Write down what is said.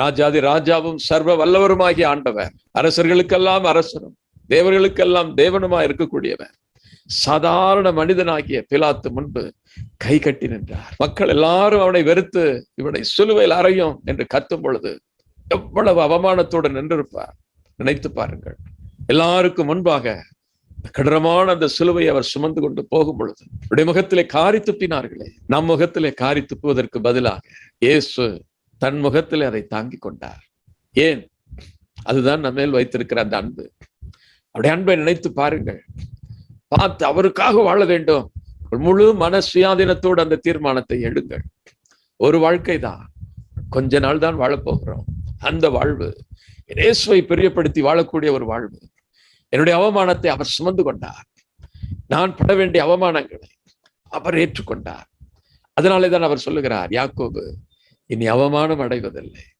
ராஜாதி ராஜாவும் சர்வ வல்லவருமாகிய ஆண்டவர். அரசர்களுக்கெல்லாம் அரசரும் தேவர்களுக்கெல்லாம் தேவனுமா இருக்கக்கூடியவர். சாதாரண மனிதனாகிய பிலாத்து முன்பு கை கட்டி நின்றார். மக்கள் எல்லாரும் அவனை வெறுத்து இவனை சிலுவையில் அறையும் என்று கத்தும் பொழுது எவ்வளவு அவமானத்தோடு நின்றிருப்பார். நினைத்து பாருங்கள். எல்லாருக்கும் முன்பாக கடரமான அந்த சிலுவை அவர் சுமந்து கொண்டு போகும் பொழுது அவருடைய முகத்திலே காரி துப்பினார்களே. நம் முகத்திலே காரி துப்புவதற்கு பதிலாக இயேசு தன் முகத்தில் அதை தாங்கிக் கொண்டார். ஏன்? அதுதான் நம்ம மேல் வைத்திருக்கிற அந்த அன்பு. அப்படி அன்பை நினைத்து பாருங்கள். பார்த்து அவருக்காக வாழ வேண்டும். முழு மன சுயாதீனத்தோடு அந்த தீர்மானத்தை எடுங்கள். ஒரு வாழ்க்கை தான். கொஞ்ச நாள் தான் வாழப்போகிறோம். அந்த வாழ்வு இயேசுவை பிரியப்படுத்தி வாழக்கூடிய ஒரு வாழ்வு. என்னுடைய அவமானத்தை அவர் சுமந்து கொண்டார். நான் பட வேண்டிய அவமானங்களை அவர் ஏற்றுக்கொண்டார். அதனாலே தான் அவர் சொல்லுகிறார் யாக்கோபு இனி அவமானம் அடைவதில்லை.